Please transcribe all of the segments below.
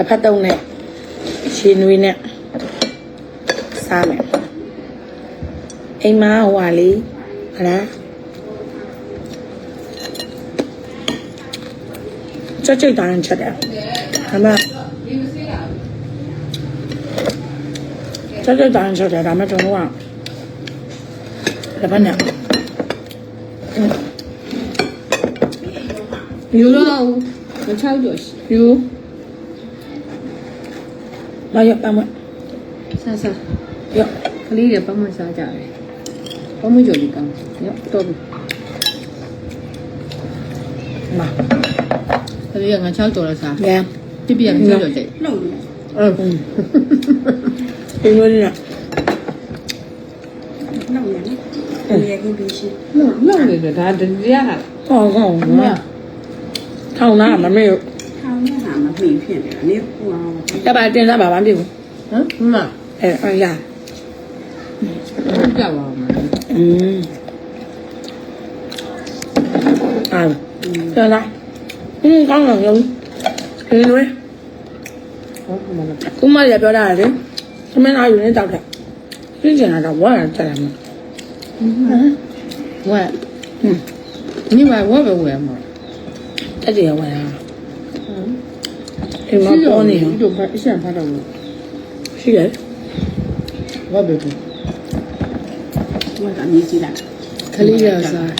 တစ်ဖက်တုံးနဲ့ရှင်နွေးနဲ့စားမယ်အိမ်မဟိုဟာလေးဟလားကြွကြွတိုင်းချက်တယ်ဒါမှကြွကြွတိုင်းချက်တယ်ဒါမှကျွန်တော်ကလက်ဖက်နဲ့ယူတော့မချောက်ကြော်ယူ လာရပမ်းမဆန်းဆန်းရကလေးတွေပမ်းမစားကြတယ်ပမ်းမကြိုလေးကောင်းရတော့ပြီမကလေးကငါချောက်ကြော်လားစားရပြပြငါချောက်ကြော်တယ်နှုတ်အဲ့ဒီလိုနေနှုတ်နေတယ်ရေကြီးပြီးရှိနှုတ်နေတယ်ဒါတရားဟာဟောကောင်းမထောင်းလားမမေ့ မျက်နှာမမိဖြစ်နေတာနင်ဟိုအောင်တပါတင်စားပါဘာမဖြစ်ဘူးဟမ်မအဲအရာကြောက်ပါမယ်อืมอ่าတော့လားอืมကောင်းတော့လုံးဒီလိုကုမရပြောတာလေသမင်းအားယူနေတောက်တယ်ပြင်ကျင်တာဝါရတက်တယ်မဟုတ်ဝါဟင်းမိမဝါပဲဝဲမှာတက်တယ်ဝါရ အိမ်မှာပေါ်နေရောတို့ကအရှံဖတ်တော့လို့ရှိတယ်ဘာပဲဘူးသူကမြေကြီးလာခလေးရစား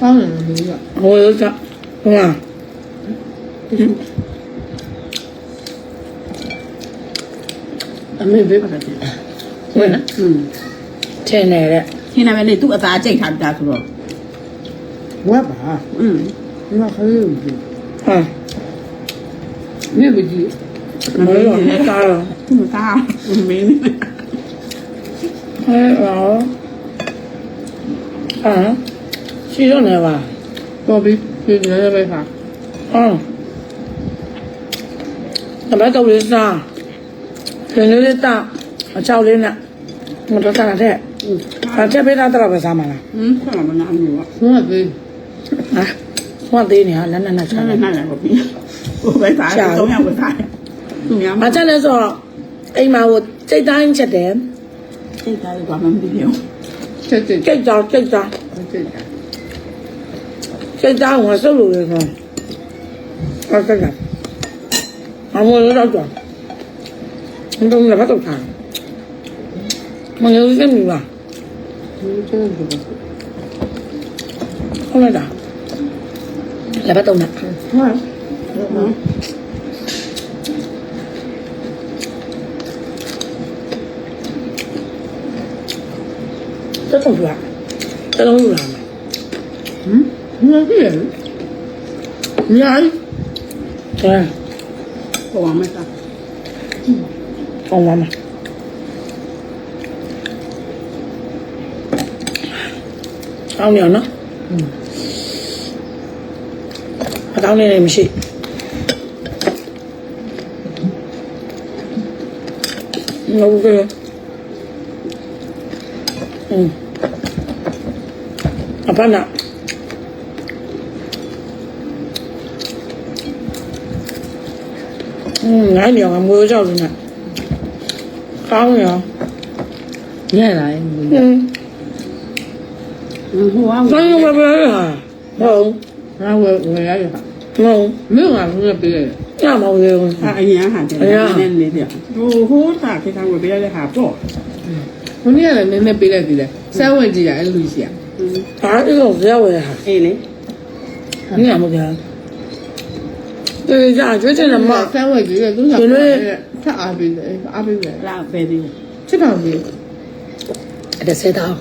ပေါင်းတယ်လို့ပြောဟိုရောစားဟုတ်လားအမေဘေးပါတယ်ဟုတ်နော်อืมထင်တယ်တဲ့ထင်တယ်ပဲလေသူ့အသာကြိတ်ထားတာဆိုတော့ 我爸，嗯，你妈还有一句，哎，没有句，没有，没啥了，没啥，没。还有，啊，去用的吧？我比比别人没啥。嗯，怎么都没啥？人流的大，我教练呢？我都打了的，嗯，啊，这边那打了不啥嘛了？嗯，算了，我拿你吧。算了，对。 ဟိုကသေးနေဟာလက်နဲ့နဲ့ချာတယ်နဲ့နဲ့ပေါ့ပြီးဟိုပဲသားတော့ရပါသားသူများမချက်လဲဆိုတော့အိမ်မှာဟိုစိတ်တိုင်းချက်တယ်စိတ်တိုင်းဘာမှမသိဘူးချက်ချက်ချက်ကြောင်ချက်ကြောင်ချက်ကြောင်ချက်ကြောင်ဝဆုပ်လို့ရတော့ဟုတ်ကဲ့မမလို့တော့ကြောင်မတို့လည်းဖတ်တော့ထားမလို့ရင်းမိပါမလို့ရင်းမိပါ Olha lá. Levanta una. Uhum. Tá tão lá. Tá tão lá. Hum? Não é Não é? É. Vou aumentar. Vamos lá, mãe. เอาเหนียวเนาะ အကောင်းလေးလည်းမရှိဟုတ်ကဲ့อืมအပနာอืมငါညောင်ငွေကြောက်နေကောင်းရောညံ့လာရင်ငွေอืมဟိုကဘာလဲဟာဟုတ်ငါဝယ်ဝယ်ရတယ် ဟုတ် မင်းကငါ့ပေးတယ် ညမဟုတ်သေးဘူး 啊，哎呀，哈，这那那的，我好大，给他我别的哈不， ဘုန်းကြီးကလည်းနည်းနည်းပေးလိုက်သေးတယ်စမ်းဝင်ကြည့်ရအဲ့လူရှိရ 嗯， ဒါအဲ့လိုဇက်ဝယ်ဟာ 哎嘞， ညမဟုတ်သေးဘူးတေးကြကျွတ်ချင်တယ်မ စမ်းဝင်ကြည့်ရသူကထအားပေးတယ်အားပေးတယ် 拉白的， ချစ်တော်ကြီး အဲ့ဒါဆဲတောင်း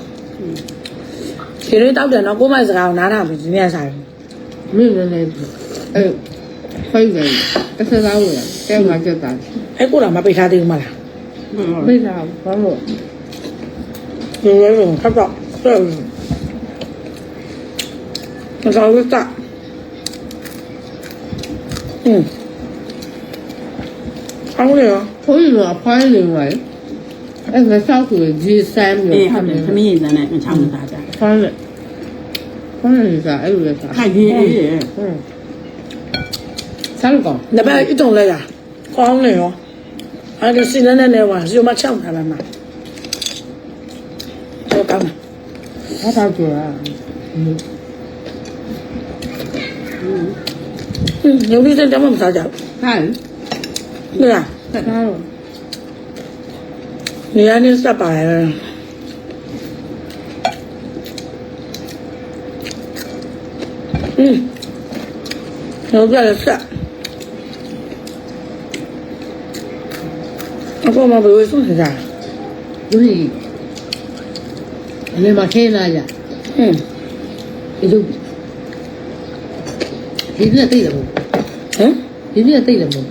ခြေလေးတောက်တယ်နော်ကိုမိုက်စကားကို အဲ့ဖိုက်တယ်တစ်ဆက်သားဝင်တဲ့ငါချက်သားအဲ့ကိုတော့မပိတ်ထားသေးဘူးမလားပိတ်ထားဘာလို့ဒီလိုလုံးခပ်တော့တော်တော်ဝတ်တာอืมအောင်းလေရောဖိုးရောဖိုင်းနေလိုက်အဲ့ဒါဆောက်သူဂျီဆမ်ရောအေးဟုတ်တယ်သမီးရည်သားနဲ့အချောင်းသားကြဖိုင်းလေဖိုင်းရည်သားအဲ့လိုလေသားဟာရေးရေးဟုတ် စားလို့ကောင်းနဘအစ်တုံလဲတာကောင်းနေရောအဲ့ဒါစီနနဲ့လဲဝါဇီမချောင်းတာလားမတော့ကောင်းဘာသာကြွာညုံလေးတမ်းမစားကြဘူးဟမ်လားတက်တာတော့နေရာနဲ့စပ်ပါရဲ့อืม 牛肉的蒜。阿爸妈不会送不？对。你妈谁哪家？嗯。你就。你这对了不？嗯。你这对了不？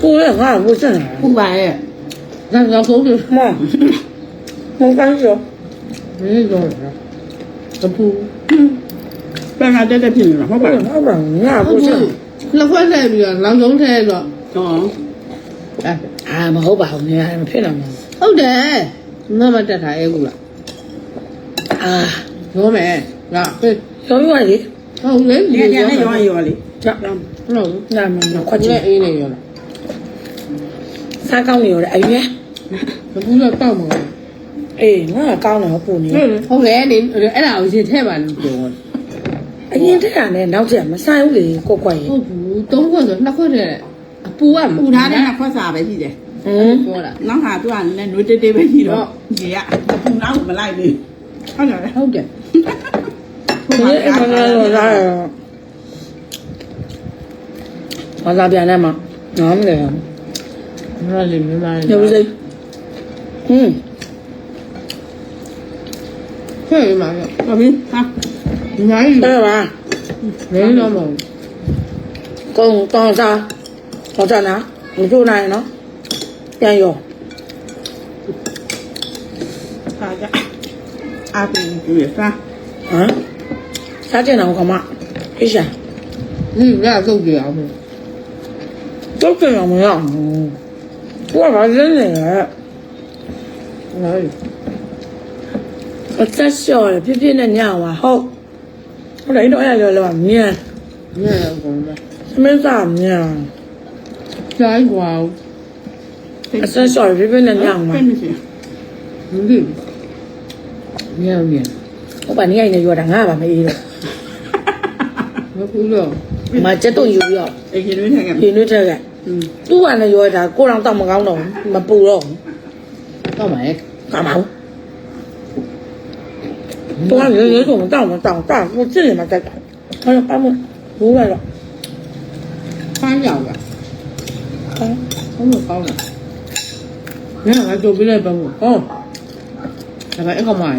不会，不是。那你要收拾什？没关系。没关系。那不。嗯。 ပန်ကတက်တက်ဖြစ်နေတာဟုတ်ပါလားဟုတ်ပါငါကိုချက်လက်ခွက်လှည့်ပြီးတော့လောင်ကျုံးထဲတော့ဟောအာမဟုတ်ပါဘူးနေရာမဖြစ်တော့ဘူးဟုတ်တယ်ငါမတက်တာအဲကူလားအာရောမယ်ငါဖေးရောရွာလေဟုတ်လေဒီကနေ့ရောရွာလေကြောက်တော့ဟုတ်နာမည်ခွက်ချင်အေးနေရောလားစားကောင်းနေရောအရွယ်ဘယ်လိုတော့မှအေးငါကောင်းတယ်ဟုတ်ပုံနေဟုတ်တယ်နေအဲ့ဒါကိုရင်ထဲပါလို့ပြောတယ် အရင်တက်ကနဲ့နောက်ကျမဆိုင်ဘူးလေကိုကွက်ရင်ဟုတ်ဘူးသုံးခွက်ဆိုနှစ်ခွက်တည်းအပူကပူထားတဲ့ခွက်စာပဲရှိတယ်ဟမ်ပြောတာနောက်ဟာသူကလည်းနွေးတေးတေးပဲရှိတော့ဒီကအပူနောက်မလိုက်ဘူးဟုတ်တယ်ဟုတ်တယ်ဒီအမှန်ကတော့လာရောမလာပြန်နဲ့မနားမလဲမလာလေမလာလေရုပ်စိဟမ်ဟဲ့မလာပါဘီဟာ အများကြီး 这吧， မင်းတော့မဟုတ် 公当啥？我在哪？你住哪里呢？边有。 ခါကြအားပေးပြီးရစား 啊？啥电脑干嘛？一下。 ဘူးဒီကသုတ်ကြအောင်မယ် 都这样没样，我把人呢， ဟုတ် 我再小了，偏偏的娘哇好， ဟုတ်တယ်တော့အဲ့လိုလောမြန်မြန်တော့ကုန်လားသမင်းစားမြန်ကြိုက်ကွာအဆက်ဆော်ရပြင်းနဲ့ညောင်းမှာဒီမြန်မြန်ဟိုပါနေရနေရောတာငါပါမအေးတော့မကူတော့မကျက်တော့ယူရောအရင်တွေထက်ကရင်တွေထက်ကသူ့ကလည်းရောတာကိုယ်တော်တော့မကောင်းတော့မပူတော့တော့မယ်ကောင်းပါဘူး 我当当，我这里面在干，哎呀，把我补来了， ဖမ်းရောက်တာ 啊， ဟုတ်လို့ကောင်းတယ်ညငါကြိုပြီးလိုက်ပါမို့ဟောဒါပေမဲ့အကောင်မရ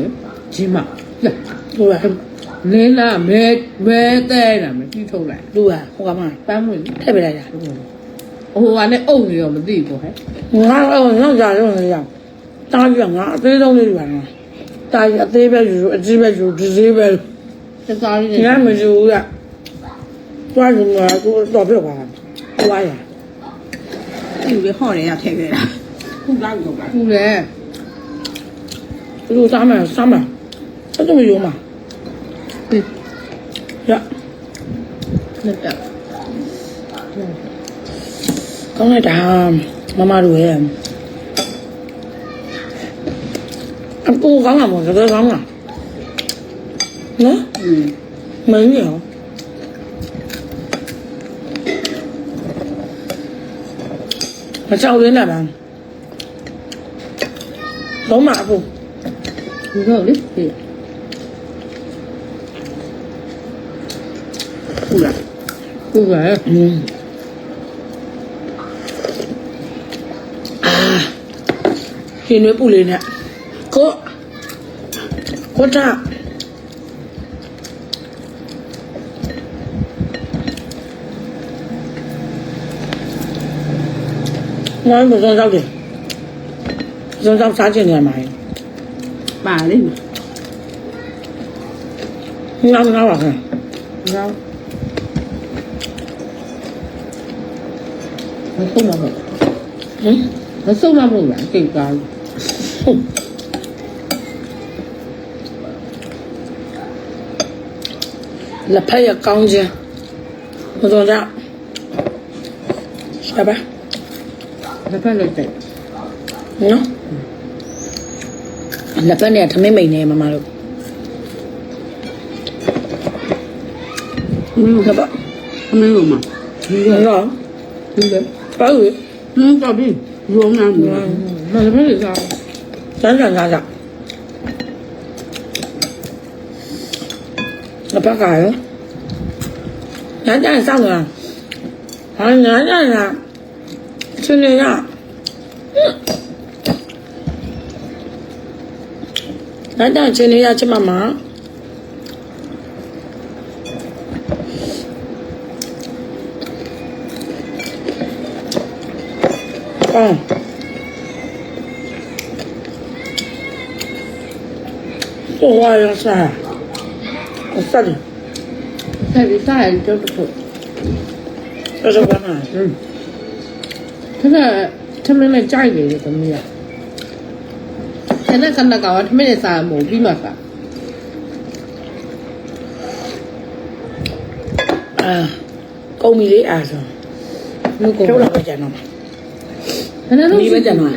ဂျင်းမလာ 对吧？ လင်းလာမဲမဲတဲတာမကြည့်ထုတ်လိုက် 对吧？我干嘛？ ပန်းမွေ 太别来了。 ဟိုကနဲ့အုပ်နေတော့မသိဘူးဟဲ့ ငါတော့နောက်ကြတော့လေရတားပြငါအသေးဆုံးလေးပြန်လာ တားအသေးပဲယူအကြီးပဲယူဒီသေးပဲစကားလေးဒီနဲ့ကမယူရသွားယူမှာကိုတော့ပြပါသွားရသူကဟောတယ်ရထည့်ခဲ့တာခုလောက်တော့ပါဘူးလေလူစားမယ်စားမယ်အဲ့ဒါမယူမှာဒီရနဲ့တက်ကောင်းလိုက်တာမမတို့ရဲ့ အပူကောင်းတာပေါ့တကယ်ကောင်းတာနော်မင်းရောမကြောက်ရင်းနဲ့ပါလုံးမအပူဘူးတော့လေဟုတ်လားဟုတ်ပါရဲ့အာရှင်ရွေးပူလေးနဲ့ ကိုကိုတာငါမစုံရောက်တယ်စုံရောက်စားချင်တယ်မှာပါလိမ့်မယ်ငါငါပါခင်ငါမဆုံးမဟုတ်ဟင်မဆုံးမဟုတ်လားစိတ်ကားဟ လက်ဖက်ရကောင်းခြင်းမတော်ကြရှာပါတစ်ဖက်လိုက်တိုက်နော်လက်ဖက်နဲ့ထမင်းမိန်နေမမတို့อืมဟုတ်ပါအမေတို့မှာဒီကတော့ဒီလေပါဦးဟင်းတော့ပြီရုံးနာနေမတစ်ဖက်လိုက်စားစမ်းစမ်းကား ကြလက်ဖက်ကရောညညစောင့်လာဟာညညလာချင်းနေရညညချင်းနေရချစ်မမအော်တော့ ဝါရစားအစတယ်ဆက်ပြီးစားရင်ကြောက်တော့ဆက်စပ်ပါနာอืมတစ်ဖက်ထမင်းနဲ့ကြိုက်နေတယ်သမီးကခဏခဏကဝထမင်းနဲ့စားမို့ပြီးမှစားအာကုံမီလေးအားဆိုလူကုန်ကျုပ်လာပဲကြံတော့ခဏလုံးဒီပဲကြံတော့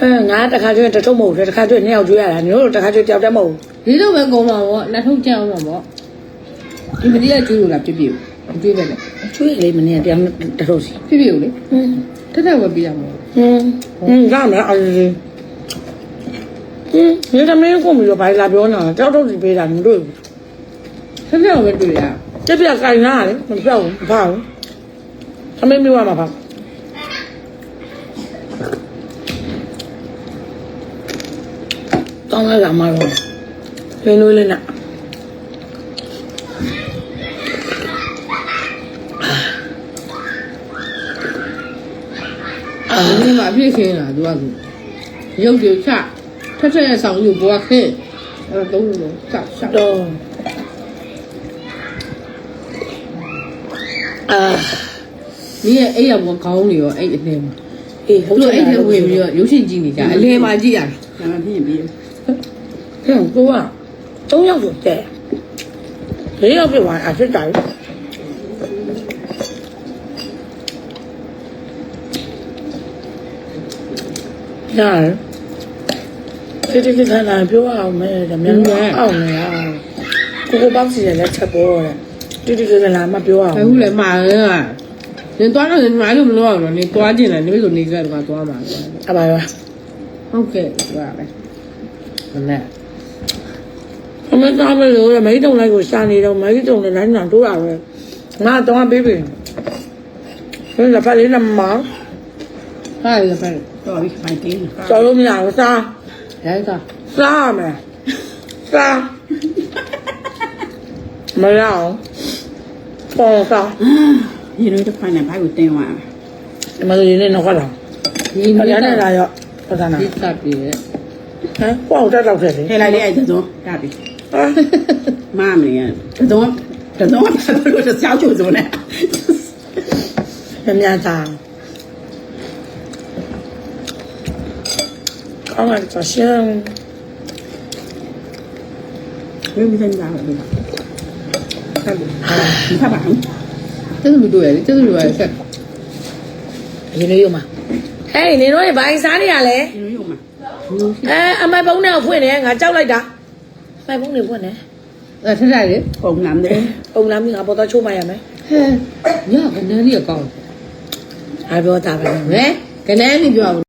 အဲငါတခါကျွေးတထုံးမဟုတ်တယ်တခါကျွေးနှစ်ယောက်ကျွေးရတာမျိုးတို့တခါကျွေးတယောက်တည်းမဟုတ် ဒီတော့ပဲကုန်မှာပေါ့နှစ်ထုပ်ကြအောင်မှာပေါ့ဒီမတိကကျွေးလို့လားပြပြကျွေးပဲလေဘူးကျွေးလေးမနေ့တယောက်တထုံးစီပြပြလေဟင်းထက်ထက်ဝယ်ပြရမှာဟင်းဟင်းရမယ်အားကြီးဟင်းဒီတမင်းကုံမီတော့ဘာလာပြောနေတာတယောက်တော့ဒီပေးတာမတွေ့ဘူးထက်ထက်ဝယ်တွေ့ရတက်ပြကင်နာလေမပြောက်ဘူးမဖောက်ဘူးတမင်းမျိုးရမှာပါတောင်းလိုက်လာမှာတော့ လင်းလို့လေးနဲ့ဒီမှာအပြည့်ခင်းလာသူကသူရုပ်ကြချထက်ထက်ရဲ့ဆောင်ယူဘွားခင်းအဲ့တော့လုံးလုံးစစတော့အာဒီရဲ့အဲ့ရဘွားခေါင်းတွေရောအဲ့အနေမှာအေးဟုသူတ်အဲ့ထဲဝင်ပြီးတော့ရုပ်ရှင်ကြည့်နေကြအလဲမှာကြည့်ရတာဒါမှဖြစ်ပြီးဟင်းကိုက ၃ယောက်ဆိုတဲ့၄ယောက်ပြသွားအဖြစ်တိုင်းရတယ်ဒီဒီကလာပြောအောင်မဲဒါမြန်အောင်လေကိုကိုပေါ့စီလည်းချက်ပေါ်တယ်ဒီဒီကလာမပြောအောင်အခုလည်းမှာရင်းကနင်သွားတော့နင်မာလို့မလို့အောင်တော့နင်သွားကျင်တယ်နင်ဆိုနေကြတော့သွားမှာအပါပါဟုတ်ကဲ့သွားပဲဟုတ်နဲ့အ မေသားမလို့မိတ်တုံလိုက်ကိုရှာနေတော့မိတ်တုံလည်းလိုက်နာတိုးတာပဲငါတော့ပေးပြီဘယ်လိုဖက်လေးနဲ့မောင်စားရပဲတော့ပြီဖိုင်တင်းတော်လို့မရဘူးစားရိုင်းစားစားမယ်စားမရအောင်ပေါ်စားရေလို့တစ်ဖိုင်နဲ့ဘိုက်ကိုတင်းသွားဒီမှာရင်းနေတော့ခါတော့ဒီခနေ့ရကနဲ့လာရောပဒနာဒီကပ်ပြီးဟမ်ပေါ့တက်တော့ခဲ့လေထဲလိုက်လေးအဲ့တော့ဒါပြီဟာမမင်းတော့တော့ တော့လို့จะကြောက်ချိုဆိုနေမများစားကောင်းလိုက်တော့ရှင်းဘယ်မှာစမ်းကြပါ့ဆက်ပါဆက်ပါကျေးဇူးတို့ရတယ်ကျေးဇူးတို့ရဆက်ရင်းနေရမှာဟဲ့နေတော့ဘာစားနေရလဲရေလို့မှာအဲအမိုက်ပုံးနဲ့ဖွင့်နေငါကြောက်လိုက်တာအ မိုက်ပုံးနဲ့ဖွင့်နေအဲထက်ထက်လေပုံနမ်းတယ်ပုံလာမိငါပေါ်တော့ချိုးမရမယ်ဟဲ့ညကနေလေးကောင်းအားပြောတာပဲဟဲ့ကနေနေပြော